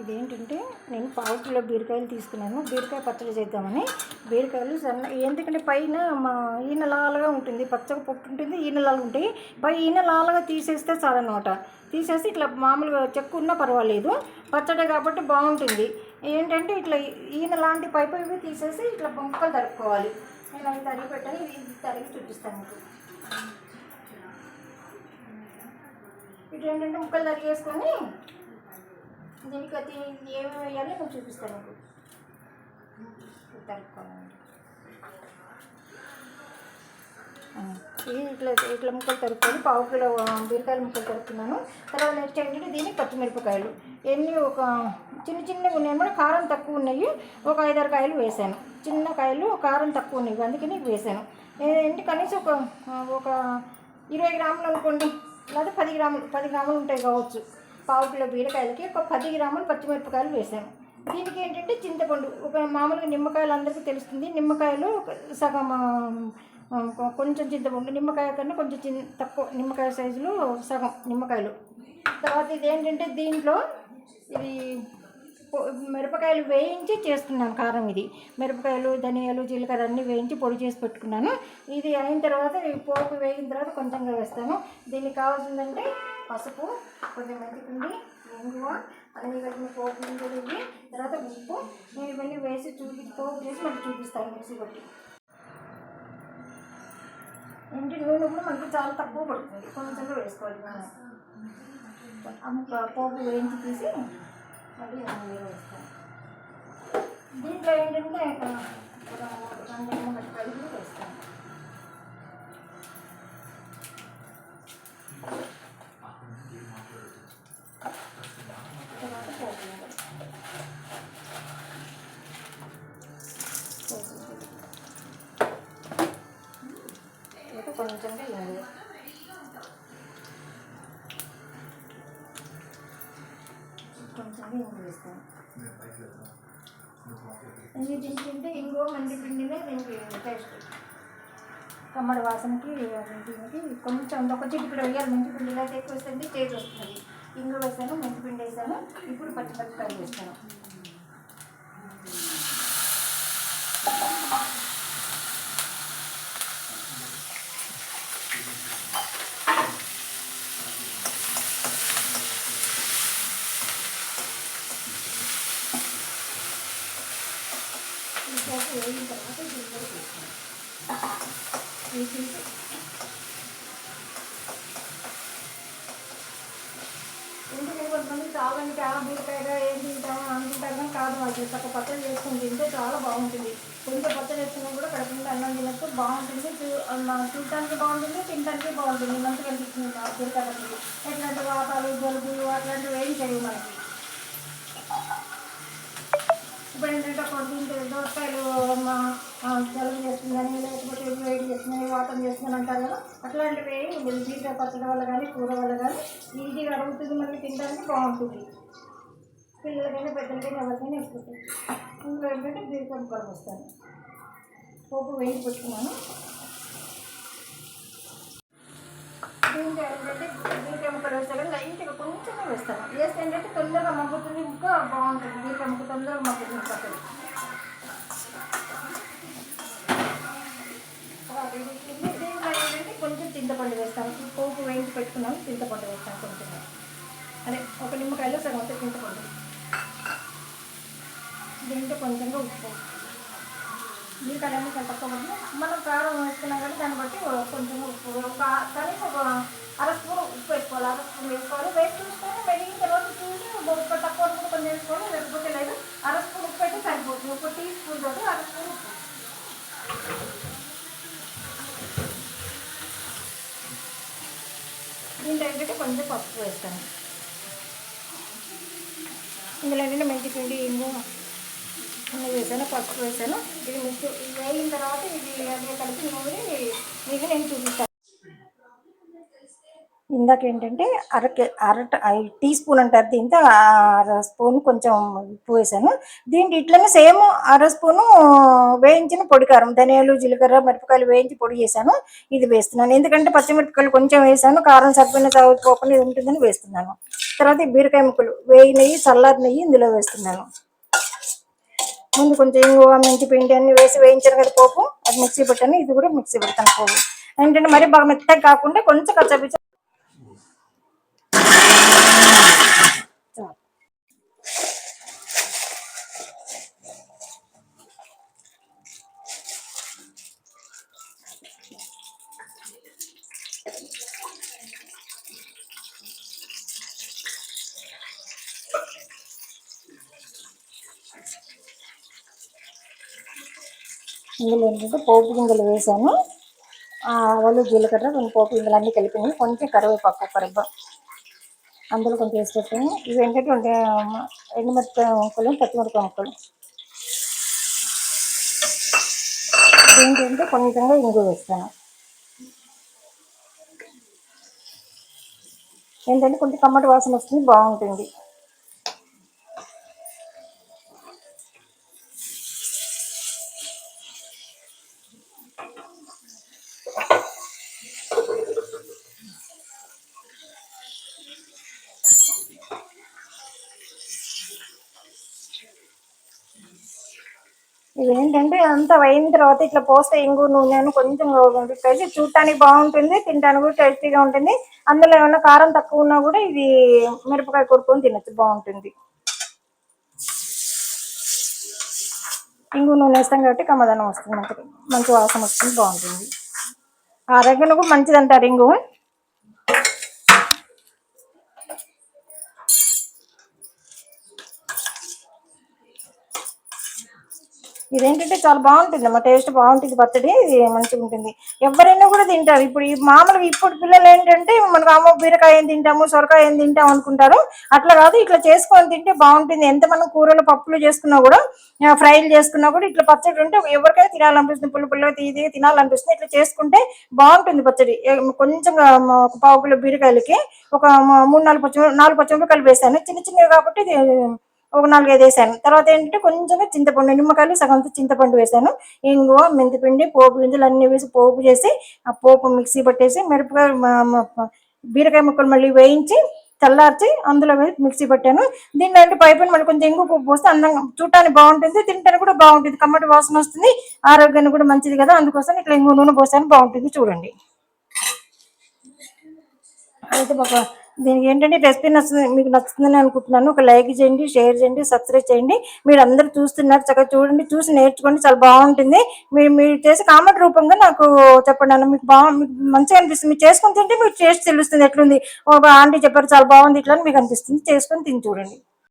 ఇదేంటంటే నేను పావు కిలో బీరకాయలు తీసుకున్నాను. బీరకాయ పచ్చడి చేద్దామని. బీరకాయలు సన్న ఎందుకంటే పైన మా ఈన లాలగా ఉంటుంది. పచ్చగా పొట్టు ఉంటుంది. ఈన లాలు ఉంటాయి పై ఈన లాలగా తీసేస్తే చాలన్నమాట తీసేసి ఇట్లా మామూలుగా చెక్కు ఉన్నా పర్వాలేదు. పచ్చడి కాబట్టి బాగుంటుంది. ఏంటంటే ఇట్లా ఈయన లాంటి పై పైవి తీసేసి ఇట్లా బొంకలు తరుపుకోవాలి నేను అవి తరిగి పెట్టాను. ఇది తరిగి చూపిస్తాను మీకు. ఇట్లా ఏంటంటే ముక్కలు తరిగేసుకొని దీనికి అది ఏమేమి వేయాలో నువ్వు చూపిస్తాను మీకు. ఇది ఇది ఇట్లా ఇట్లా ముక్కలు తరుక్కొని పావు కిలో బీరకాయల ముక్కలు తరుక్కున్నాను. తర్వాత నెక్స్ట్ ఏంటంటే దీనికి పచ్చిమిరపకాయలు. ఎన్ని ఒక చిన్న చిన్నగా ఉన్నాయి కూడా కారం తక్కువ ఉన్నాయి. ఒక ఐదారు కాయలు వేసాను. చిన్న కాయలు కారం తక్కువ ఉన్నాయి. అందుకని ఇవి వేసాను. ఏంటి కనీసం ఒక ఒక ఇరవై గ్రాములు అనుకోండి. లేదా పది గ్రాములు పది గ్రాములు ఉంటాయి కావచ్చు. పావు కిలో బీరకాయలకి ఒక పది గ్రాములు పచ్చిమిరపకాయలు వేసాము దీనికి ఏంటంటే చింతపండు ఒక మామూలుగా నిమ్మకాయలు అందరికీ తెలుస్తుంది. నిమ్మకాయలు ఒక సగం కొంచెం చింతపండు నిమ్మకాయ కన్నా కొంచెం చిన్న తక్కువ నిమ్మకాయ సైజులో సగం నిమ్మకాయలు. తర్వాత ఇది ఏంటంటే దీంట్లో ఇది మిరపకాయలు వేయించి చేస్తున్నాను కారం ఇది. మిరపకాయలు ధనియాలు జీలకర్ర అన్నీ వేయించి పొడి చేసి పెట్టుకున్నాను. ఇది అయిన తర్వాత ఈ పోపు వేగిన తర్వాత కొంచెంగా వేస్తాను. దీనికి కావాల్సిందంటే పసుపు కొంచెం మెంతిపిండి ఇంగువ అన్ని కలిపిన పోపు గింజలు ఇవి. తర్వాత ఉప్పు. నేను ఇవన్నీ వేసి చూపి పోపు చేసి మళ్ళీ చూపిస్తాను మిక్సీ కొట్టి. ఇంటి నూనె కూడా మనకు చాలా తక్కువ పడుతుంది. కొంచెంగా వేసుకోవాలి మనం. అమ్మ పోపు వేయించి తీసి మళ్ళీ నూనెలో వేస్తాను. దీంట్లో ఏంటంటే రెండు మూడు కలిపి వేస్తాను. కొంచెం ఇంగు వేస్తాను ఇవి తింటుంటే ఇంకో మంది పిండినే దీనికి టేస్ట్ కమ్మడి వాసనకి దీనికి కొంచెం ఒక చిటిపిడి వేయాలి మంచి పిండి ఇలా ఎక్కువ వేస్తుంది. టేస్ట్ వస్తుంది. ఇంకో వేసాను మంచి పిండి వేసాను. ఇప్పుడు పచ్చిమిరపకాయలు వేస్తాను. పోపు వేగిన తర్వాత దీంట్లో వేస్తాను వేసేసి ఎందుకంటే కొంతమంది చాలండి చాలా బీరకాయగా ఏం తింటామో అనుకుంటారు కాదు అది ఒక పచ్చడి చేసుకుని తింటే చాలా బాగుంటుంది కొంచెం పచ్చడి వేసుకున్నా కూడా కడుపుకుంటే అన్నం తినచ్చు బాగుంటుంది చూడటానికి బాగుంటుంది తినడానికి బాగుంటుంది మంచిగా అనిపిస్తుంది బీరకాయ ఎట్లాంటి వాతాలు జలుబులు అట్లాంటివి ఏం చేయవు మనకి ఇప్పుడు ఏంటంటే కొద్దింటి దోసకాయలు మా ఆ, జలుబు చేస్తుందని లేకపోతే వేడి చేస్తుందని వాతం చేస్తుందని అంటారు కదా అట్లాంటివి ఏమి పచ్చడి వల్ల కానీ కూర వల్ల కానీ ఈజీగా అడుగుతుంది మనకి తినడానికి బాగుంటుంది. పిల్లలకైనా పెద్దలకైనా ఎవరికైనా ఇస్తుంది ఇంట్లో ఏంటంటే బీరకాయ ముక్కలు వస్తాను. పోపు వేసి పెట్టుకున్నాను. దీంట్లో ఏంటంటే బీరకాయ ముక్కలు వేస్తాను లైట్గా కొంచెమే వేస్తాను. వేస్తే ఏంటంటే తొందరగా మగ్గుతుంది ఇంకా బాగుంటుంది. బీరకాయ ముక్క తొందరగా మగ్గుతుంది పచ్చడి తర్వాత ఇది ఇది దీంట్లో ఏంటంటే కొంచెం చింతపండు వేస్తాను పోపు వేయించి పెట్టుకున్నాను చింతపండు వేస్తాం కొంచెం అదే ఒక నిమ్మకాయలో సగం అంతా చింతపండు దీంట్లో కొంచెంగా ఉప్పు. బీరకాయలన్నీ కొంచెం తక్కువ పడుతుంది మనం కారం వేసుకున్నాం కానీ దాన్ని బట్టి కొంచెం ఉప్పు. ఒక కనీసం ఒక అర స్పూన్ ఉప్పు వేసుకోవాలి. అర స్పూన్ వేసుకోవాలి. వేసి చూసుకొని మెరిగిన తర్వాత చూసి ఉప్పు తక్కువ ఉప్పు కొంచెం వేసుకోవాలి. లేకపోతే లేదు. అర స్పూన్ ఉప్పు అయితే సరిపోతుంది. ఒక టీ స్పూన్ తోటి అర స్పూన్ ఉప్పు. దీంట్లో ఏంటంటే కొంచెం పప్పు వేస్తాను. ఇందులో ఏంటంటే మెంతి పిండి ఇంగు అన్నీ వేసాను పసుపు వేసాను. ఇది మిక్స్ వేగిన తర్వాత ఇది అన్నీ కలిపి నూనె మీకు నేను చూపిస్తాను. ఇందాక ఏంటంటే అర అర టీ స్పూన్ అంటారు దీంతో అర స్పూన్ కొంచెం ఉప్పు వేసాను. దీంట్లో ఇట్లనే సేమ్ అర స్పూను వేయించిన పొడి కారం ధనియాలు జీలకర్ర మిరపకాయలు వేయించి పొడి చేశాను. ఇది వేస్తున్నాను. ఎందుకంటే పచ్చిమిరపకాయలు కొంచెం వేసాను కారం సరిపోయిన పోకుండా ఇది ఉంటుందని వేస్తున్నాను. తర్వాత బీరకాయ ముక్కలు వేయి నెయ్యి చల్లారి నెయ్యి ఇందులో వేస్తున్నాను. ముందు కొంచెం ఇంగువ మెంతి పిండి అన్ని వేసి వేయించాను కదా పోపు అది మిక్సీ పెట్టాను ఇది కూడా మిక్సీ పెడతాను పోపు. ఏంటంటే మరీ బాగా మెత్తగా కాకుండా కొంచెం కచ్చపిచ్చ ఇందులో ఏంటంటే పోపు గింజలు వేసాను. ఆవాలు జీలకర్ర కొన్ని పోపు గింజలు అన్నీ కలిపినాయి కొంచెం కరివేపాకు ఒక అందులో కొంచెం వేసి పెట్టాను ఇవి ఏంటంటే ఉండే ముక్కలు పచ్చిమిరపకాయ ముక్కలు. ఏంటంటే కొంచెంగా ఇంగు వేస్తాను. ఏంటంటే కొంచెం కమ్మటి వాసన వస్తుంది బాగుంటుంది. ఇదేంటంటే అంత అయిన తర్వాత ఇట్లా పోస్తే ఇంగు నూనె కొంచెం కలిసి చూడటానికి బాగుంటుంది తినడానికి కూడా టేస్టీగా ఉంటుంది. అందులో ఏమైనా కారం తక్కువ ఉన్నా కూడా ఇది మిరపకాయ కొడుకొని తినచ్చు బాగుంటుంది. ఇంగు నూనె వేస్తాం కాబట్టి కమ్మదనం వస్తుంది మనకి మంచి వాసన వస్తుంది బాగుంటుంది. ఆరోగ్యానికి కూడా మంచిది అంటారు ఇంగు. ఇదేంటంటే చాలా బాగుంటుంది అమ్మ టేస్ట్ బాగుంటుంది పచ్చడి ఇది మంచిగా ఉంటుంది. ఎవరైనా కూడా తింటారు. ఇప్పుడు మామూలుగా ఇప్పుడు పిల్లలు ఏంటంటే మనకు అమ్మ బీరకాయ ఏం తింటాము సొరకాయ ఏం తింటాం అనుకుంటారు. అట్లా కాదు ఇట్లా చేసుకొని తింటే బాగుంటుంది. ఎంత మనం కూరలు పప్పులు చేసుకున్నా కూడా ఫ్రైలు చేసుకున్నా కూడా ఇట్లా పచ్చడి ఉంటే ఎవరికైనా తినాలనిపిస్తుంది. పుల్ల పుల్లగా ఇది తినాలనిపిస్తుంది. ఇట్లా చేసుకుంటే బాగుంటుంది పచ్చడి. కొంచెం ఒక పావు కిలో బీరకాయలకి ఒక మూడు నాలుగు పచ్చి నాలుగు పచ్చిమిరపకాయలు వేసాను. చిన్న చిన్నవి కాబట్టి ఇది ఒక నాలుగైదు వేసాను. తర్వాత ఏంటంటే కొంచెంగా చింతపండు నిమ్మకాయలు సగం చింతపండు వేసాను. ఇంగువ మెంతిపిండి పోపు గింజలు అన్నీ వేసి పోపు చేసి ఆ పోపు మిక్సీ పట్టేసి మిరపకాయ బీరకాయ ముక్కలు మళ్ళీ వేయించి చల్లార్చి అందులో మిక్సీ పట్టాను. దీంట్లో అంటే పైపుని మళ్ళీ కొంచెం ఇంగు పోపు పోస్తే అందంగా చూడటానికి బాగుంటుంది తింటానికి కూడా బాగుంటుంది. కమ్మటి వాసన వస్తుంది ఆరోగ్యానికి కూడా మంచిది కదా. అందుకోసం ఇట్లా ఇంగు నూనె పోసాను బాగుంటుంది చూడండి. అయితే ఒక దీనికి ఏంటంటే రెసిపీ నచ్చింది మీకు నచ్చుతుందని అనుకుంటున్నాను. ఒక లైక్ చేయండి షేర్ చేయండి సబ్స్క్రైబ్ చేయండి. మీరు అందరూ చూస్తున్నారు చక్కగా చూడండి చూసి నేర్చుకోండి చాలా బాగుంటుంది. మీరు మీరు చేసే కామెంట్ రూపంగా నాకు చెప్పండి అన్న మీకు బాగా మీకు మంచిగా అనిపిస్తుంది. మీరు చేసుకొని తింటే మీకు టేస్ట్ తెలుస్తుంది ఎట్లుంది. ఒక ఆంటీ చెప్పారు చాలా బాగుంది ఇట్లా అని మీకు అనిపిస్తుంది. చేసుకొని తిని చూడండి.